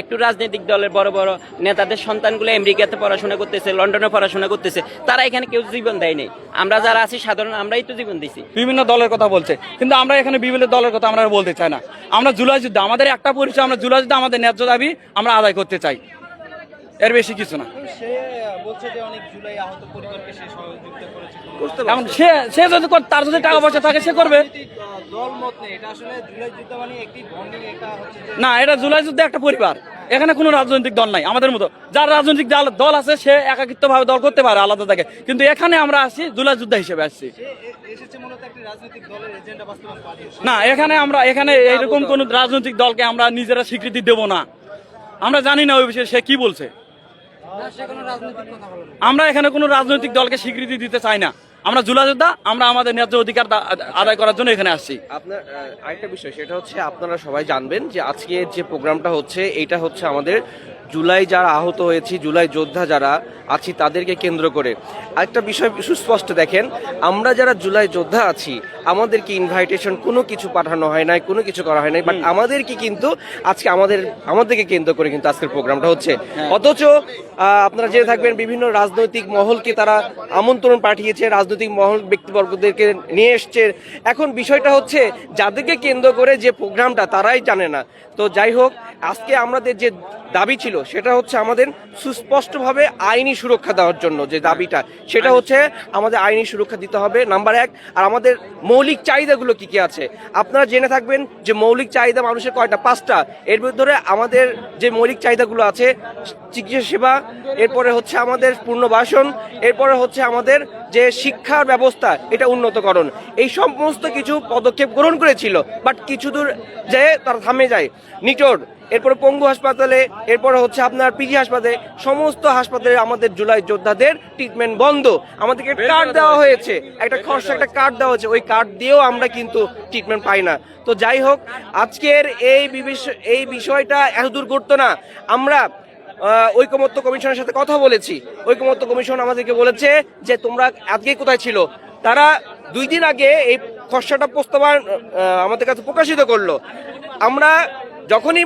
একটু রাজনৈতিক দলের বড় বড় নেতাদের সন্তানগুলো আমেরিকাতে পড়াশোনা করতেছে, লন্ডনে পড়াশোনা করতেছে, তারা এখানে কেউ জীবন দেয় দেয়নি আমরা যারা আছি, সাধারণ আমরাই তো জীবন দিছি। বিভিন্ন দলের কথা বলছে, কিন্তু আমরা এখানে বিভিন্ন দলের কথা আমরা বলতে চাই না। আমরা জুলাই যুদ্ধ, আমাদের একটা পরিচয়, আমরা জুলাই যুদ্ধ আমাদের ন্যায্য দাবি আমরা আদায় করতে চাই। এর বেশি কিছু না। সে বলছে যে অনেক জুলাই আহত পরিবারকে সে সহযোগিতা করেছে। এখন সে সে যদি তার যদি টাকা পয়সা থাকে সে করবে। রাজনৈতিক, আহ, দল মত নেই। এটা আসলে জুলাই যুদ্ধ মানে একটি বন্ডিং এটা হচ্ছে যে না এটা জুলাই যুদ্ধে একটা পরিবার। এখানে কোনো রাজনৈতিক দল নাই আমাদের মতো। যার রাজনৈতিক দল- দল আছে সে একাকিত্ব ভাবে দল করতে পারে আলাদা থাকে। কিন্তু এখানে আমরা আসছি জুলাই যুদ্ধ হিসেবে আসছি। সে এ- এসেছে মূলত একটি রাজনৈতিক দলের এজেন্ডা বাস্তবায়ন করার জন্য। না এখানে আমরা এখানে এইরকম কোন রাজনৈতিক দলকে আমরা নিজেরা স্বীকৃতি দেব না। আমরা জানি না ওই বিষয়ে সে কি বলছে। আমরা এখানে কোনো রাজনৈতিক দলকে স্বীকৃতি দিতে চাই না। আমরা জুলা যোদ্ধা আমরা আমাদের ন্যায্য অধিকার আদায় করার জন্য এখানে আসছি। আপনার আরেকটা বিষয় সেটা হচ্ছে আপনারা সবাই জানবেন যে আজকে যে প্রোগ্রামটা হচ্ছে এটা হচ্ছে আমাদের জুলাই যারা আহত হয়েছি জুলাই যোদ্ধা যারা আছি তাদেরকে কেন্দ্র করে। আরেকটা বিষয় সুস্পষ্ট দেখেন আমরা যারা জুলাই যোদ্ধা আছি আমাদেরকে ইনভাইটেশন কোনো কিছু পাঠানো হয় নাই কোনো কিছু করা হয় নাই বাট আমাদেরকে কিন্তু আজকে আমাদের আমাদেরকে কেন্দ্র করে কিন্তু আজকের প্রোগ্রামটা হচ্ছে। অথচ আপনারা জেনে থাকবেন বিভিন্ন রাজনৈতিক মহলকে তারা আমন্ত্রণ পাঠিয়েছে রাজনৈতিক মহল ব্যক্তিবর্গদেরকে নিয়ে এসছে। এখন বিষয়টা হচ্ছে যাদেরকে কেন্দ্র করে যে প্রোগ্রামটা তারাই জানে না। তো যাই হোক আজকে আমাদের যে দাবি ছিল সেটা হচ্ছে আমাদের সুস্পষ্টভাবে আইনি সুরক্ষা দেওয়ার জন্য যে দাবিটা সেটা হচ্ছে আমাদের আইনি সুরক্ষা দিতে হবে নাম্বার এক। আর আমাদের মৌলিক চাহিদাগুলো কি কি আছে? আপনারা জেনে থাকবেন যে মৌলিক চাহিদা মানুষের কয়টা? পাঁচটা। এর ভিতরে আমাদের যে মৌলিক চাহিদাগুলো আছে চিকিৎসা সেবা এরপরে হচ্ছে আমাদের পুনর্বাসন এরপরে হচ্ছে আমাদের যে শিক্ষার ব্যবস্থা এটা উন্নতকরণ। এই সমস্ত কিছু পদক্ষেপ গ্রহণ করেছিল বাট কিছু দূর যে তারা থামে যায়। নিটোর এরপর পঙ্গু হাসপাতালে এরপর হচ্ছে আপনার পিজি হাসপাতালে সমস্ত হাসপাতালে আমাদের জুলাই যোদ্ধাদের ট্রিটমেন্ট বন্ধ। আমাদেরকে কার্ড দেওয়া হয়েছে। একটা খরচা একটা কার্ড দেওয়া হয়েছে। ওই কার্ড দিয়েও আমরা কিন্তু ট্রিটমেন্ট পাই না। তো যাই হোক আজকের এই এই বিষয়টা এত দূর করতো না। আমরা ঐকমত্য কমিশনের সাথে কথা বলেছি। ঐকমত্য কমিশন আমাদেরকে বলেছে যে তোমরা আজকে কোথায় ছিল। তারা দুই দিন আগে এই খসড়াটা প্রস্তাবন আমাদের কাছে প্রকাশিত করল। আমরা যখনই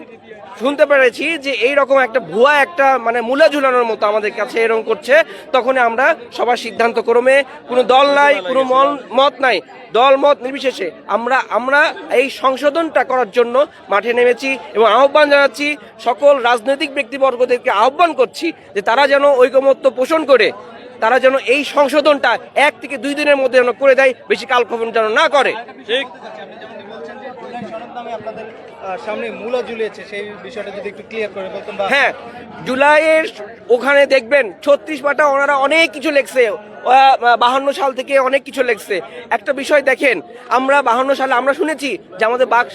শুনতে পেরেছি যে এই রকম একটা ভুয়া একটা মানে মূলা ঝুলানোর মতো আমাদের কাছে এরকম করছে তখন আমরা সবার সিদ্ধান্ত ক্রমে, কোনো দল নাই, কোনো মত নাই, দল মত নির্বিশেষে আমরা আমরা এই সংশোধনটা করার জন্য মাঠে নেমেছি এবং আহ্বান জানাচ্ছি সকল রাজনৈতিক ব্যক্তিবর্গদেরকে আহ্বান করছি যে তারা যেন ঐকমত্য পোষণ করে, তারা যেন এই সংশোধনটা এক থেকে দুই দিনের মধ্যে যেন করে দেয়, বেশি কালক্ষেপণ যেন না করে। ঠিক। নামে আপনাদের সামনে মূলা ঝুলিয়েছে, সেই বিষয়টা যদি একটু ক্লিয়ার করে বলতেন হ্যাঁ জুলাইয়ের ওখানে দেখবেন ছত্রিশ পাটা ওনারা অনেক কিছু লেখছে বাহান্ন সাল থেকে অনেক কিছু লেখছে। একটা বিষয় দেখেন, আমরা বাহান্ন সালে, আমরা শুনেছি যে আমাদের বাক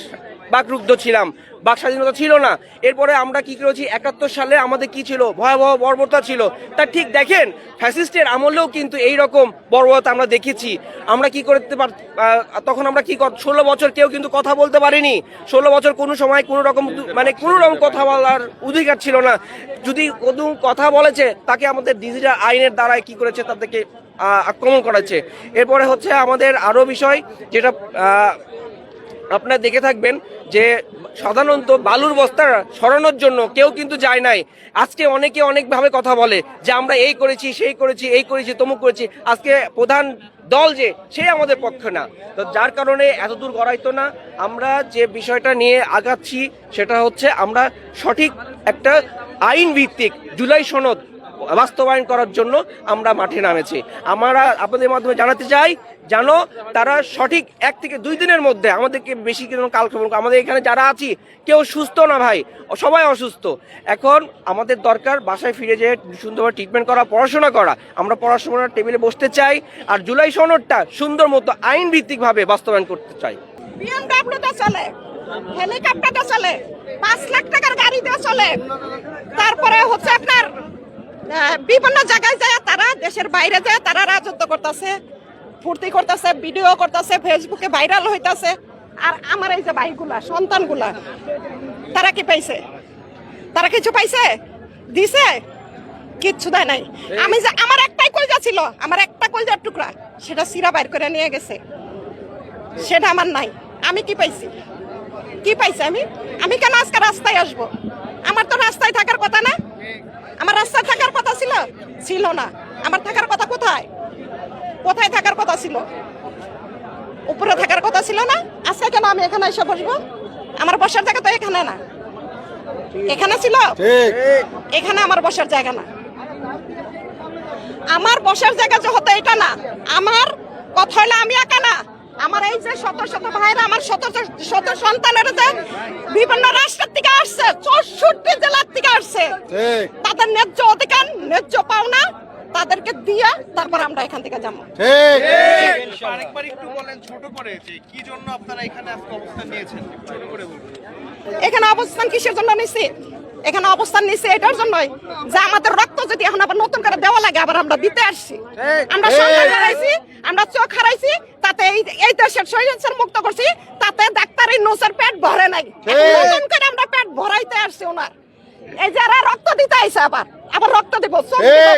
বাকরুদ্ধ ছিলাম। বাক স্বাধীনতা ছিল না। এরপরে আমরা কি করেছি? একাত্তর সালে আমাদের কি ছিল? ভয়াবহ বর্বরতা ছিল। তা ঠিক দেখেন, ফ্যাসিস্টের আমলেও কিন্তু এই রকম বর্বরতা আমরা দেখেছি। আমরা কি করতে পার তখন আমরা কি ষোলো বছর কেউ কিন্তু কথা বলতে পারিনি। ষোলো বছর কোনো সময় কোনো রকম মানে কোনো রকম কথা বলার অধিকার ছিল না। যদি কোনো কথা বলেছে, তাকে আমাদের ডিজিটাল আইনের দ্বারাই কি করেছে? তাদেরকে আক্রমণ করেছে। এরপরে হচ্ছে আমাদের আরও বিষয়, যেটা আপনারা দেখে থাকবেন যে সাধারণত বালুর বস্তা সরানোর জন্য কেউ কিন্তু যায় নাই। আজকে অনেকে অনেকভাবে কথা বলে যে আমরা এই করেছি, সেই করেছি, এই করেছি, তমুক করেছি। আজকে প্রধান দল যে, সে আমাদের পক্ষে না। তো যার কারণে এত দূর গড়াইতো না। আমরা যে বিষয়টা নিয়ে আগাচ্ছি সেটা হচ্ছে আমরা সঠিক একটা আইন ভিত্তিক জুলাই সনদ বাস্তবায়ন করার জন্য আমরা মাঠে নামেছি। আমরা আপনাদের মাধ্যমে জানাতে চাই জানো তারা সঠিক এক থেকে দুই দিনের মধ্যে আমাদেরকে বেশি কোনো কালক্ষেপণ আমাদের এখানে যারা আছি, কেউ সুস্থ না ভাই, সবাই অসুস্থ। এখন আমাদের দরকার বাসায় ফিরে যেয়ে সুন্দরভাবে ট্রিটমেন্ট করা, পড়াশোনা করা। আমরা পড়াশোনার টেবিলে বসতে চাই আর জুলাই সনদটা সুন্দর মতো আইন ভিত্তিকভাবে বাস্তবায়ন করতে চাই। হেলিকপ্টারটা চলে, পাঁচ লাখ টাকার গাড়িতে চলে। তারপরে হচ্ছে আপনার বিভিন্ন জায়গায় যায় তারা দেশের বাইরে যায় তারা রাজত্ব করতেছে ফুর্তি করতেছে ভিডিও করতেছে ফেসবুকে ভাইরাল হইতাছে। আর আমার এই যে ভাইগুলা সন্তানগুলা তারা কি পাইছে? তারা কিছু পাইছে? দিছে? কিচ্ছু দেয় নাই। আমি যে আমার একটাই কলজা ছিল আমার একটা কলজার টুকরা সেটা সিরা বাইর করে নিয়ে গেছে। সেটা আমার নাই। আমি কি পাইছি? কি পাইছি আমি? আমি কেন আজকে রাস্তায় আসব? আমার তো রাস্তায় থাকার কথা না। আমার রাস্তায় থাকার কথা ছিল? ছিল না। আমার থাকার কথা কোথায়? কোথায় থাকার কথা ছিল? উপরে থাকার কথা ছিল না? আজকে কেন আমি এখানে এসে বসবো? আমার বসার জায়গা তো এখানে না। এখানে ছিল? এখানে আমার বসার জায়গা না। আমার বসার জায়গা যে হতো এটা না আমার কথা হলো আমি একা না। আমার এই যে শত শত ভাইরা আমার শত শত সন্তানের যে বিভিন্ন রাষ্ট্রের থেকে আসছে চৌষট্টি জেলার থেকে আসছে তাদের ন্যায্য অধিকার ন্যায্য পাওনা তাদেরকে দিয়ে তারপর আমরা এখান থেকে যাব। আরেকবার একটু বলেন ছোট করে যে কি জন্য আপনারা এখানে আজকে অবস্থান নিয়েছেন? ছোট করে বলুন। এখানে অবস্থান কিসের জন্য নিছি? এখানে অবস্থান নিছি এটার জন্যই যে আমাদের রক্ত যদি এখন আবার নতুন করে দেওয়া লাগে আবার আমরা দিতে আসছি। আমরা সন্তান হারাইছি আমরা চোখ হারাইছি তাতে এই দেশের মুক্ত করছি তাতে ডাক্তারি নোসের পেট ভরে নাই। নতুন করে আমরা পেট ভরাইতে আসছি ওনার। এই যারা রক্ত দিতে আইছে আবার আবার রক্ত দিব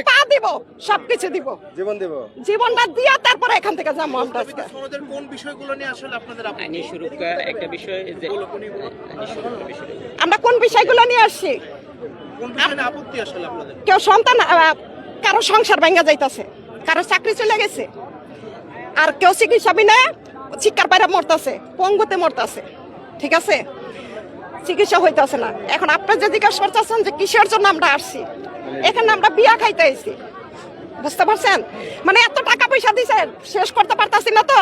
পা দিব সবকিছু দিব। জীবন দেব। জীবনটা দিয়া তারপরে এখান থেকে যাব আমরা আজকে। কোন বিষয়গুলো নিয়ে আসলে আপনাদের আপত্তি? সুরক্ষা একটা বিষয় যে আইনি সুরক্ষা বিষয় আমরা কোন বিষয়গুলো নিয়ে আসছি কেউ সন্তান আহ, কারও সংসার ভেঙে যাইতাছে কারও চাকরি চলে গেছে। আর কেউ চিকিৎসা বিনা শিক্ষার বাইরে মরতাছে, পঙ্গুতে মরতাছে, ঠিক আছে? চিকিৎসা হইতাছে না। এখন আপনি যে জিজ্ঞাসা করতেছেন যে কিসের জন্য আমরা আসছি, এখানে আমরা বিয়া খাইতে আইছি, বুঝতে পারছেন? মানে এত টাকা পয়সা দিছেন, শেষ করতে পারতাছি না তো?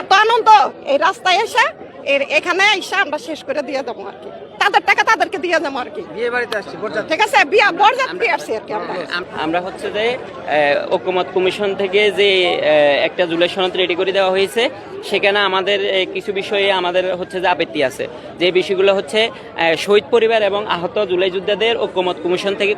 এত আনন্দ, এই রাস্তায় এসে, এর এখানে এসে আমরা শেষ করে দিয়ে দেবো আর কি। তাদের টাকা তাদেরকে দিয়ে দেবো আর কি। বিয়ে বাড়িতে আসছি। ঠিক আছে বিয়া বরযাত্রী আসছি আর কি আমরা। আমরা হচ্ছে যে ঐক্যমত কমিশন থেকে যে একটা জুলাই সনদ রেডি করে দেওয়া হয়েছে সেখানে আমাদের কিছু বিষয়ে আমাদের হচ্ছে যে আপত্তি আছে। যে বিষয়গুলো হচ্ছে শহীদ পরিবার এবং আহত জুলাই যোদ্ধাদের ঐক্যমত কমিশন থেকে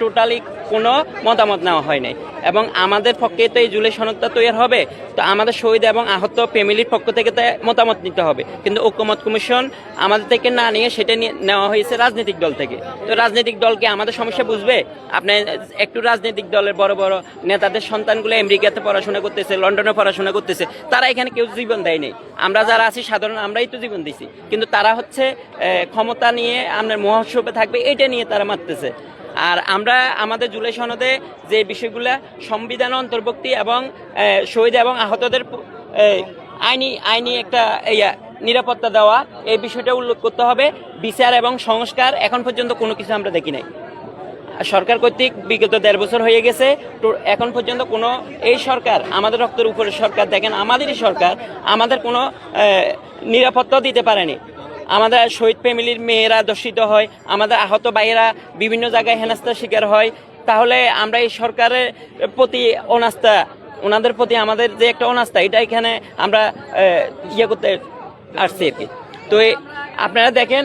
টোটালি কোনো মতামত নেওয়া হয় নাই। এবং আমাদের পক্ষে তো এই জুলাই সনদটা তৈরি হবে তো আমাদের শহীদ এবং আহত ফ্যামিলির পক্ষ থেকে তো মতামত নিতে হবে। কিন্তু ঐক্যমত কমিশন আমাদের থেকে না নিয়ে সেটা নেওয়া হয়েছে রাজনৈতিক দল থেকে। তো রাজনৈতিক দলকে আমাদের সমস্যা বুঝবে? আপনি একটু রাজনৈতিক দলের বড় বড় নেতাদের সন্তানগুলো আমেরিকাতে পড়াশোনা করতেছে লন্ডনে পড়াশোনা করতেছে তারা এখানে কেউ জীবন দেয়নি। আমরা যারা আছি সাধারণ আমরাই তো জীবন দিছি। কিন্তু তারা হচ্ছে ক্ষমতা নিয়ে আপনার মহোৎসবে থাকবে এটা নিয়ে তারা মারতেছে। আর আমরা আমাদের জুলাই সনদে যে বিষয়গুলো সংবিধান অন্তর্ভুক্তি এবং শহীদ এবং আহতদের আইনি আইনি একটা ইয়া, নিরাপত্তা দেওয়া, এই বিষয়টা উল্লেখ করতে হবে। বিচার এবং সংস্কার এখন পর্যন্ত কোনো কিছু আমরা দেখি নাই। সরকার কর্তৃক বিগত দেড় বছর হয়ে গেছে, তো এখন পর্যন্ত কোনো, এই সরকার, আমাদের রক্তের উপরে সরকার, দেখেন আমাদেরই সরকার, আমাদের কোনো নিরাপত্তা দিতে পারেনি। আমাদের শহীদ ফ্যামিলির মেয়েরা দর্শিত হয়, আমাদের আহত ভাইয়েরা বিভিন্ন জায়গায় হেনস্থার শিকার হয়। তাহলে আমরা এই সরকারের প্রতি অনাস্থা, ওনাদের প্রতি আমাদের যে একটা অনাস্থা, এটা এখানে আমরা ইয়ে করতে আসছি। আর কি তো আপনারা দেখেন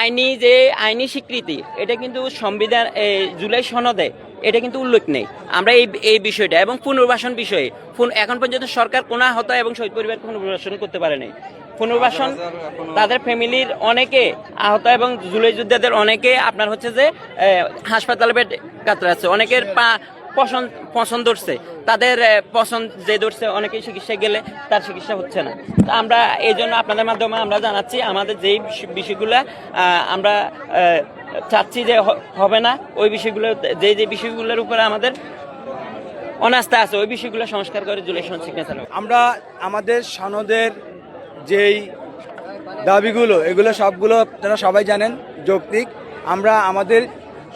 আইনি যে আইনি স্বীকৃতি এটা কিন্তু সংবিধান এই জুলাই সনদে এটা কিন্তু উল্লেখ নেই। আমরা এই এই বিষয়টা এবং পুনর্বাসন বিষয়ে এখন পর্যন্ত সরকার কোনো আহত এবং শহীদ পরিবার পুনর্বাসন করতে পারে নাই পুনর্বাসন তাদের ফ্যামিলির অনেকে আহত এবং জুলাই যোদ্ধাদের অনেকে আপনার হচ্ছে যে হাসপাতালে বেড কাতরাচ্ছে। অনেকের পা পছন্দ পছন্দ ধরছে। তাদের পছন্দ যে ধরছে, অনেকেই চিকিৎসায় গেলে তার চিকিৎসা হচ্ছে না। তো আমরা এই জন্য আপনাদের মাধ্যমে আমরা জানাচ্ছি, আমাদের যেই বিষয়গুলো আমরা চাচ্ছি যে হবে না, ওই বিষয়গুলো, যে যে বিষয়গুলোর উপরে আমাদের অনাস্থা আছে, ওই বিষয়গুলো সংস্কার করে জুলাই সিগনেচার আমরা আমাদের সনদের যেই দাবিগুলো, এগুলো সবগুলো আপনারা সবাই জানেন, যৌক্তিক। আমরা আমাদের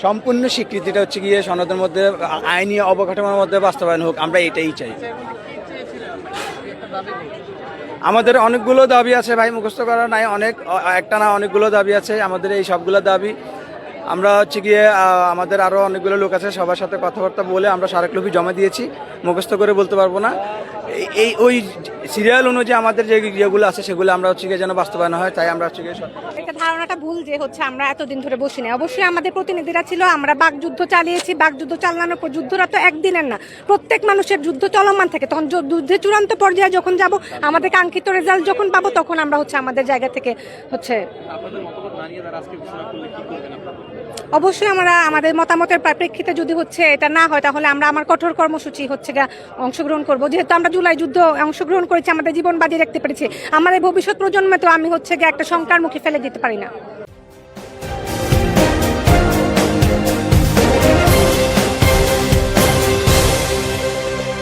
সম্পূর্ণ স্বীকৃতিটা হচ্ছে গিয়ে সনদের মধ্যে, আইনি অবকাঠামোর মধ্যে বাস্তবায়ন হোক, আমরা এটাই চাই। আমাদের অনেকগুলো দাবি আছে ভাই, মুখস্থ করা নাই, অনেক একটা না অনেকগুলো দাবি আছে, আমাদের এই সবগুলো দাবি। আমরা হচ্ছে গিয়ে আমাদের আরও অনেকগুলো লোক আছে সবার সাথে কথাবার্তা বলে আমরা স্মারকলিপি জমা দিয়েছি, মুখস্থ করে বলতে পারব না। এই- ওই সিরিয়াল অনুযায়ী আমাদের যে ইয়েগুলো আছে সেগুলো আমরা হচ্ছে গিয়ে যেন বাস্তবায়ন হয় তাই আমরা হচ্ছে গিয়ে সব- ধারণাটা ভুল যে হচ্ছে আমরা এতদিন ধরে বসিনি অবশ্যই আমাদের প্রতিনিধিরা ছিল আমরা বাকযুদ্ধ চালিয়েছি বাকযুদ্ধ চালানোর পর যুদ্ধরা তো একদিনের না। প্রত্যেক মানুষের যুদ্ধ চলমান থাকে তখন যু- যুদ্ধের চূড়ান্ত পর্যায়ে যখন যাব আমাদের কাঙ্ক্ষিত রেজাল্ট যখন পাবো তখন আমরা হচ্ছে আমাদের জায়গা থেকে হচ্ছে অবশ্যই আমরা আমাদের মতামতের প্রেক্ষিতে যদি হচ্ছে এটা না হয়, তাহলে আমরা আমার কঠোর কর্মসূচি হচ্ছে অংশগ্রহণ করব। যেহেতু আমরা জুলাই যুদ্ধ অংশগ্রহণ করেছি, আমাদের জীবন বাজি রাখতে পেরেছি। আমার এই ভবিষ্যৎ প্রজন্মে তো আমি হচ্ছে গিয়ে একটা শঙ্কার মুখে ফেলে দিতে পারি না।